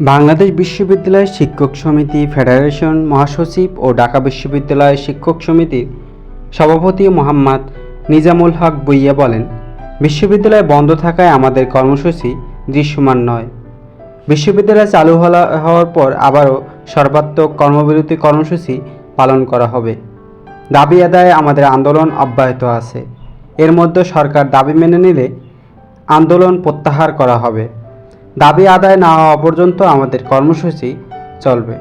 বাংলাদেশ বিশ্ববিদ্যালয় শিক্ষক সমিতি ফেডারেশন মহাসচিব ও ঢাকা বিশ্ববিদ্যালয় শিক্ষক সমিতির সভাপতি মোহাম্মদ নিজামুল হক বইয়া বলেন, বিশ্ববিদ্যালয় বন্ধ থাকায় আমাদের কর্মসূচি দৃশ্যমান নয়। বিশ্ববিদ্যালয় চালু হওয়ার পর আবারও সর্বাত্মক কর্মবিরতি কর্মসূচি পালন করা হবে। দাবি আদায়ে আমাদের আন্দোলন অব্যাহত আছে। এর মধ্যে সরকার দাবি মেনে নিলে আন্দোলন প্রত্যাহার করা হবে। দাবি আদায় না হওয়া পর্যন্ত আমাদের কর্মসূচি চলবে।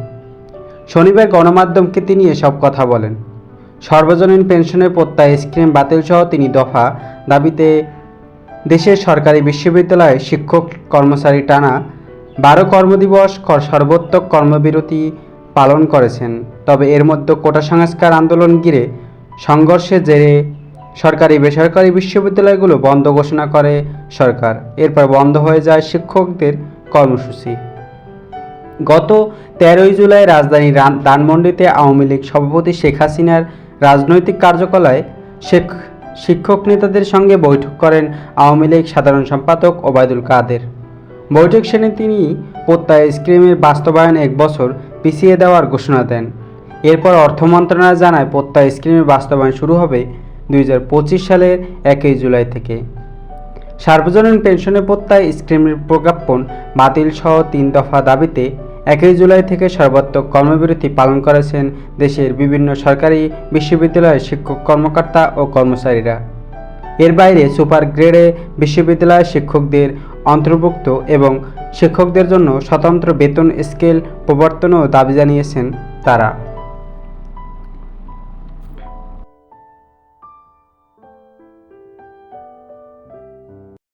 শনিবার গণমাধ্যমকে তিনি এসব কথা বলেন। সর্বজনীন পেনশনের প্রত্যায় স্কিম বাতিলসহ তিনি দফা দাবিতে দেশের সরকারি বিশ্ববিদ্যালয়ে শিক্ষক কর্মচারী টানা বারো কর্মদিবস সর্বোত্তক কর্মবিরতি পালন করেছেন। তবে এর মধ্যে কোটা সংস্কার আন্দোলন ঘিরে সংঘর্ষের জেরে সরকারি, বেসরকারি বিশ্ববিদ্যালয়গুলো বন্ধ ঘোষণা করে সরকার। এরপর বন্ধ হয়ে যায় শিক্ষকদের কর্মসূচি। গত তেরোই জুলাই রাজধানীর ধানমন্ডিতে আওয়ামী লীগ সভাপতি শেখ হাসিনার রাজনৈতিক কার্যকলায় শেখ, শিক্ষক নেতাদের সঙ্গে বৈঠক করেন আওয়ামী লীগ সাধারণ সম্পাদক ওবায়দুল কাদের। বৈঠক শেষে তিনি প্রত্যয় স্কিমের বাস্তবায়ন এক বছর পিছিয়ে দেওয়ার ঘোষণা দেন। এরপর অর্থ মন্ত্রণালয় জানায় প্রত্যয় স্কিমের বাস্তবায়ন শুরু হবে দুই হাজার পঁচিশ সালের একই জুলাই থেকে। সার্বজনীন পেনশনের প্রত্যয় স্কিমের প্রজ্ঞাপন বাতিল সহ তিন দফা দাবিতে একই জুলাই থেকে সর্বাত্মক কর্মবিরতি পালন করেছেন দেশের বিভিন্ন সরকারি বিশ্ববিদ্যালয়ের শিক্ষক কর্মকর্তা ও কর্মচারীরা। এর বাইরে সুপার গ্রেডে বিশ্ববিদ্যালয়ের শিক্ষকদের অন্তর্ভুক্ত এবং শিক্ষকদের জন্য স্বতন্ত্র বেতন স্কেল প্রবর্তনও দাবি জানিয়েছেন তারা।